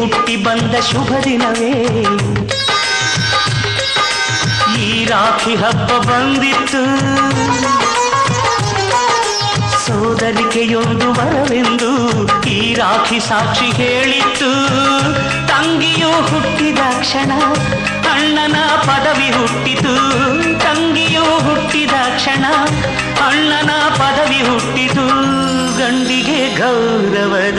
ಹುಟ್ಟಿ ಬಂದ ಶುಭ ದಿನವೇ. ಈ ರಾಖಿ ಹಬ್ಬ ಬಂದಿತ್ತು. ಸೋದರಿಕೆಯೊಂದು ಬರವೆಂದು ಈ ರಾಖಿ ಸಾಕ್ಷಿ ಹೇಳಿತ್ತು. ತಂಗಿಯು ಹುಟ್ಟಿದ ಕ್ಷಣ ಅಣ್ಣನ ಪದವಿ ಹುಟ್ಟಿತು. ತಂಗಿಯು ಹುಟ್ಟಿದ ಕ್ಷಣ ಅಣ್ಣನ ಪದವಿ ಹುಟ್ಟಿತು. ಗಂಡಿಗೆ ಗೌರವದ